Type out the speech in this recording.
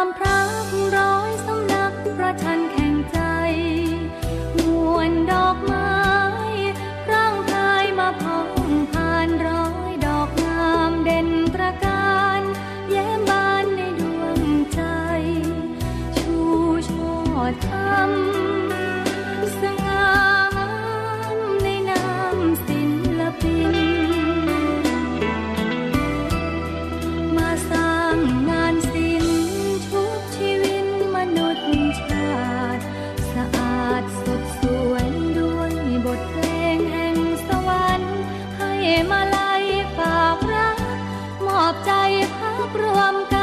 ามพระผู้ร้อยสำนักพระทันแข่งใจมวนดอกไม้ พักรวมกัน